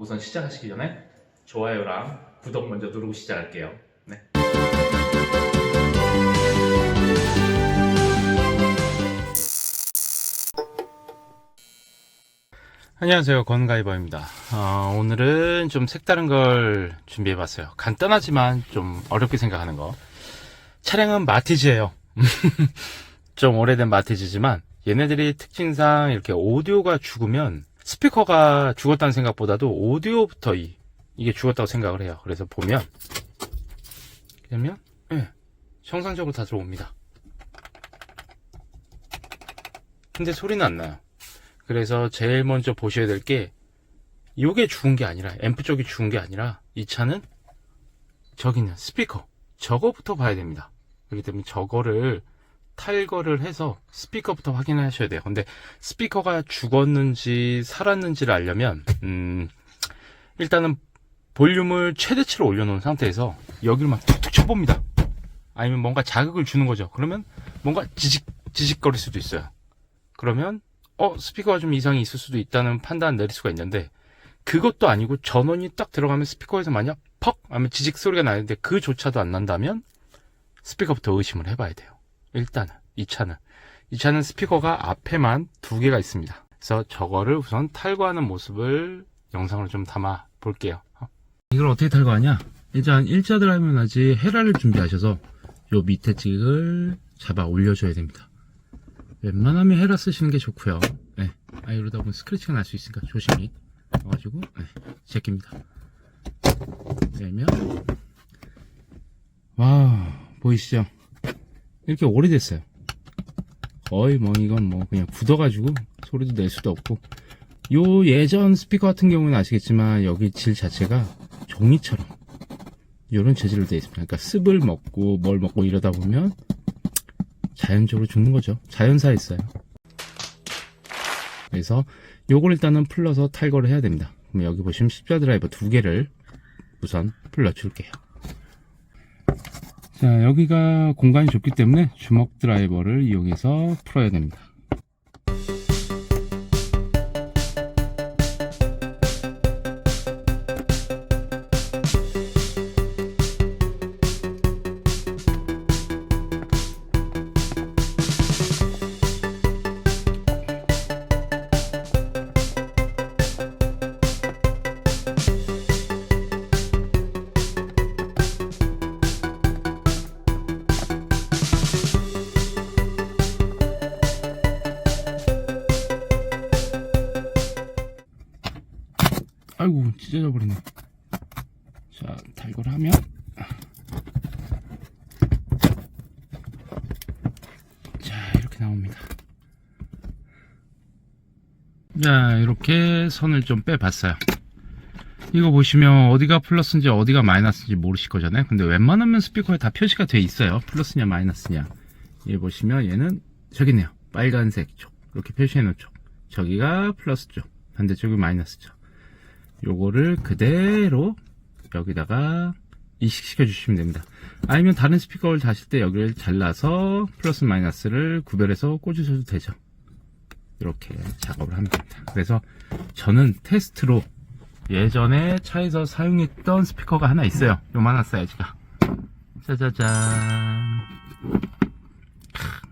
우선 시작하시기 전에 좋아요랑 구독 먼저 누르고 시작할게요. 네. 안녕하세요. 건가이버입니다. 어, 오늘은 좀 색다른 걸 준비해봤어요. 간단하지만 좀 어렵게 생각하는 거. 차량은 마티즈예요. 좀 오래된 마티즈지만 얘네들이 특징상 이렇게 오디오가 죽으면 스피커가 죽었다는 생각보다도 오디오부터 이, 이게 죽었다고 생각을 해요. 그래서 보면 그러면 예, 정상적으로 다 들어옵니다. 근데 소리는 안 나요. 그래서 제일 먼저 보셔야 될게 요게 죽은 게 아니라 앰프 쪽이 죽은 게 아니라 이 차는 저기 있는 스피커 저거부터 봐야 됩니다. 그렇기 때문에 저거를 탈거를 해서 스피커부터 확인을 하셔야 돼요. 근데 스피커가 죽었는지 살았는지를 알려면 음, 일단은 볼륨을 최대치로 올려놓은 상태에서 여기를 막 툭툭 쳐봅니다. 아니면 뭔가 자극을 주는 거죠. 그러면 뭔가 지직 지직거릴 수도 있어요. 그러면 어, 스피커가 좀 이상이 있을 수도 있다는 판단 내릴 수가 있는데, 그것도 아니고 전원이 딱 들어가면 스피커에서 만약 퍽! 하면 지직 소리가 나는데 그조차도 안 난다면 스피커부터 의심을 해봐야 돼요. 일단은, 이 차는. 이 차는 스피커가 앞에만 두 개가 있습니다. 그래서 저거를 우선 탈거하는 모습을 영상으로 좀 담아 볼게요. 어. 이걸 어떻게 탈거하냐? 일단 일자 드라이브는 아직 헤라를 준비하셔서 요 밑에 찍을 잡아 올려줘야 됩니다. 웬만하면 헤라 쓰시는 게 좋고요. 네. 아 이러다 보면 스크래치가 날 수 있으니까 조심히 넣어가지고 네. 제낍니다. 내면 와 보이시죠? 이렇게 오래됐어요. 거의 뭐 이건 뭐 그냥 굳어가지고 소리도 낼 수도 없고 요 예전 스피커 같은 경우는 아시겠지만 여기 질 자체가 종이처럼 이런 재질로 되어 있습니다. 그러니까 습을 먹고 뭘 먹고 이러다 보면 자연적으로 죽는 거죠. 자연사에 있어요. 그래서 요걸 일단은 풀러서 탈거를 해야 됩니다. 그럼 여기 보시면 십자 드라이버 두 개를 우선 풀러 줄게요. 자, 여기가 공간이 좁기 때문에 주먹 드라이버를 이용해서 풀어야 됩니다. 아이고 찢어져 버리네. 자 탈거를 하면. 자 이렇게 나옵니다. 자 이렇게 선을 좀 빼봤어요. 이거 보시면 어디가 플러스인지 어디가 마이너스인지 모르실 거잖아요. 근데 웬만하면 스피커에 다 표시가 돼 있어요. 플러스냐 마이너스냐. 얘 보시면 얘는 저기 있네요. 빨간색 쪽. 이렇게 표시해 놓죠. 저기가 플러스 쪽. 반대쪽이 마이너스 쪽 요거를 그대로 여기다가 이식시켜 주시면 됩니다. 아니면 다른 스피커를 다실 때 여기를 잘라서 플러스 마이너스를 구별해서 꽂으셔도 되죠. 이렇게 작업을 됩니다. 그래서 저는 테스트로 예전에 차에서 사용했던 스피커가 하나 있어요. 요만한 사이즈가. 짜자잔.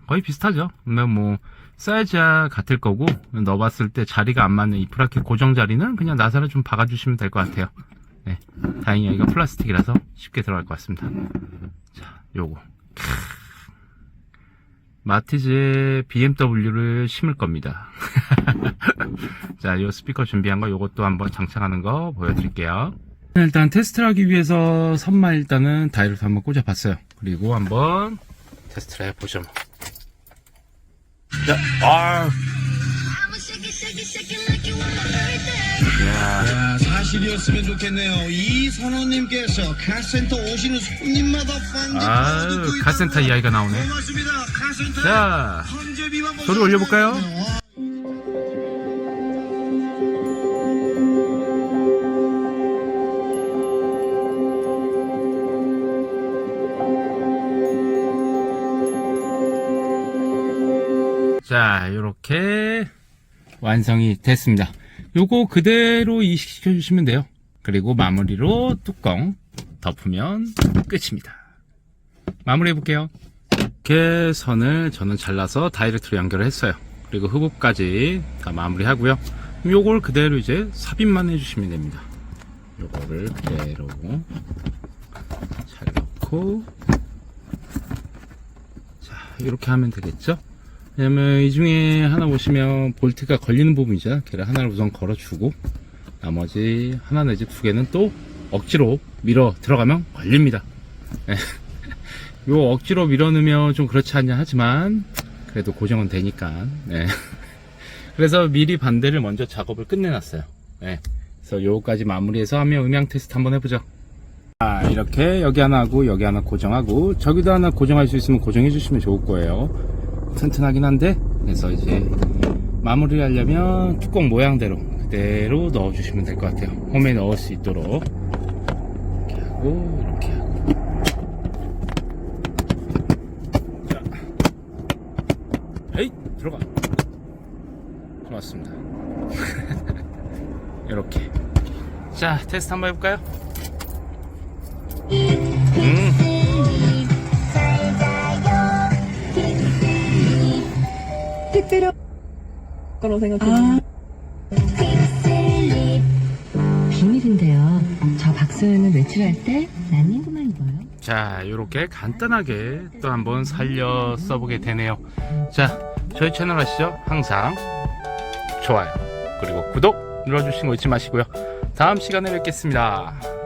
거의 비슷하죠. 근데 뭐 사이즈야 같을 거고 넣어봤을 때 자리가 안 맞는 이 브라켓 고정 자리는 그냥 나사를 좀 박아주시면 될 것 같아요. 네, 다행히 여기가 플라스틱이라서 쉽게 들어갈 것 같습니다. 자, 요거 마티즈의 BMW를 심을 겁니다. 자, 요 스피커 준비한 거 요것도 한번 장착하는 거 보여드릴게요. 일단 테스트를 하기 위해서 선만 일단은 다이얼을 한번 꽂아봤어요. 그리고 한번 테스트를 해보죠. 뭐. 자, 아, 야, 사실이었으면 좋겠네요. 이 선호님께서 카센터 오시는 손님마다 빵 아유, 카센터 이야기가 나오네. 고맙습니다. 카센터. 자, 소리 올려볼까요? 자, 이렇게 완성이 됐습니다. 요거 그대로 이식시켜 주시면 돼요. 그리고 마무리로 뚜껑 덮으면 끝입니다. 마무리 해 볼게요. 이렇게 선을 저는 잘라서 다이렉트로 연결을 했어요. 그리고 흡입까지 다 마무리 하고요. 요걸 그대로 이제 삽입만 해주시면 됩니다. 요거를 그대로 잘 넣고 자 이렇게 하면 되겠죠? 왜냐면 이 중에 하나 보시면 볼트가 걸리는 부분이죠. 걔를 하나를 우선 걸어주고 나머지 하나 내지 두 개는 또 억지로 밀어 들어가면 걸립니다. 예. 요 억지로 밀어 넣으면 좀 그렇지 않냐 하지만 그래도 고정은 되니까. 네. 그래서 미리 반대를 먼저 작업을 끝내놨어요. 네. 그래서 요거까지 마무리해서 하면 음향 테스트 한번 해보죠. 자, 이렇게 여기 하나 하고 여기 하나 고정하고 저기도 하나 고정할 수 있으면 고정해 주시면 좋을 거예요. 튼튼하긴 한데 그래서 이제 마무리 하려면 뚜껑 모양대로 그대로 넣어 주시면 될 것 같아요. 홈에 넣을 수 있도록 이렇게 하고 이렇게 하고 자, 에이 들어가. 고맙습니다. 이렇게. 자, 테스트 한번 해볼까요? 음, 택배로 거라고 생각해요. 아. 비밀인데요. 저 박소연은 외출할 때 난닝구만 입어요. 자, 이렇게 간단하게 또 한번 살려 써보게 되네요. 자, 저희 채널 아시죠? 항상 좋아요, 그리고 구독 눌러주시는 거 잊지 마시고요. 다음 시간에 뵙겠습니다.